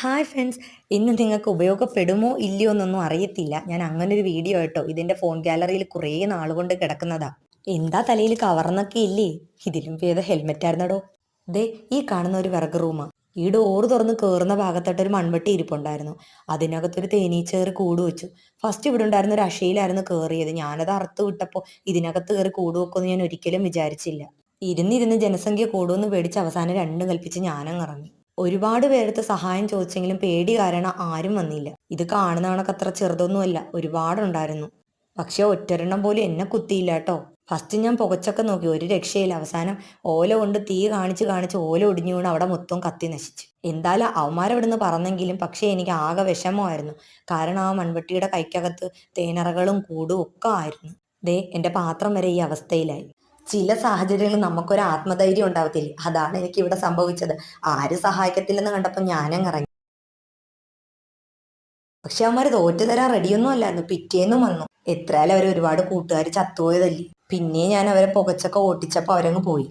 Hi friends ഇന്ന് നിങ്ങൾക്ക് ഉപയോഗപ്പെടുമോ ഇല്ലയോ എന്നൊന്നും അറിയത്തില്ല. ഞാൻ അങ്ങനെ ഒരു വീഡിയോ ആയിട്ടോ ഇതിന്റെ ഫോൺ ഗാലറിയിൽ കുറേ നാളുകൊണ്ട് കിടക്കുന്നതാ. എന്താ തലയിൽ കവർന്നൊക്കെ ഇല്ലേ? ഇതിലും ഭേദം ഹെൽമെറ്റ് ആയിരുന്നടോ. ദേ ഈ കാണുന്ന ഒരു വിറക് റൂമാ ഈ ഡോറ് തുറന്ന് കയറുന്ന ഭാഗത്തായിട്ടൊരു മൺവെട്ടി ഇരിപ്പുണ്ടായിരുന്നു. അതിനകത്തൊരു തേനീച്ചേറി കൂട് വെച്ചു. ഫസ്റ്റ് ഇവിടെ ഉണ്ടായിരുന്ന ഒരു അശയിലായിരുന്നു കയറിയത് ഞാനത് അറുത്ത് വിട്ടപ്പോൾ ഇതിനകത്ത് കയറി കൂട് വെക്കുമെന്ന് ഞാൻ ഒരിക്കലും വിചാരിച്ചില്ല. ഇരുന്നിരുന്ന് ജനസംഖ്യ കൂടുമെന്ന് പേടിച്ച് അവസാനം രണ്ടും കൽപ്പിച്ച് ഞാനങ്ങ് ഇറങ്ങി. ഒരുപാട് പേരെടുത്ത് സഹായം ചോദിച്ചെങ്കിലും പേടി കാരണം ആരും വന്നില്ല. ഇത് കാണുന്ന അത്ര ചെറുതൊന്നുമല്ല ഒരുപാടുണ്ടായിരുന്നു. പക്ഷെ ഒറ്റരെണ്ണം പോലും എന്നെ കുത്തിയില്ല കേട്ടോ. ഫസ്റ്റ് ഞാൻ പുകച്ചൊക്കെ നോക്കി ഒരു രക്ഷയില്ല. അവസാനം ഓല കൊണ്ട് തീ കാണിച്ച് കാണിച്ച് ഓല ഒടിഞ്ഞു വീണ് അവിടെ മൊത്തം കത്തി നശിച്ചു. എന്തായാലും അവന്മാരവിടുന്ന് പറഞ്ഞെങ്കിലും പക്ഷേ എനിക്ക് ആകെ വിഷമമായിരുന്നു. കാരണം ആ മൺവെട്ടിയുടെ കൈക്കകത്ത് തേനറകളും കൂടും ഒക്കെ ആയിരുന്നു. ദേ എന്റെ പാത്രം വരെ ഈ അവസ്ഥയിലായി. ചില സാഹചര്യങ്ങളിൽ നമുക്കൊരു ആത്മധൈര്യം ഉണ്ടാവത്തില്ല. അതാണ് എനിക്ക് ഇവിടെ സംഭവിച്ചത്. ആരും സഹായിക്കത്തില്ലെന്ന് കണ്ടപ്പോൾ ഞാനങ്ങ് ഇറങ്ങി. പക്ഷെ അവന്മാർ തോറ്റു തരാൻ റെഡിയൊന്നും അല്ലായിരുന്നു. പിറ്റേന്നും വന്നു. എത്രയാലും അവർ ഒരുപാട് കൂട്ടുകാർ ചത്തുപോയതല്ലേ. പിന്നെ ഞാൻ അവരെ പുകച്ചൊക്കെ ഓട്ടിച്ചപ്പോൾ അവരങ്ങ് പോയി.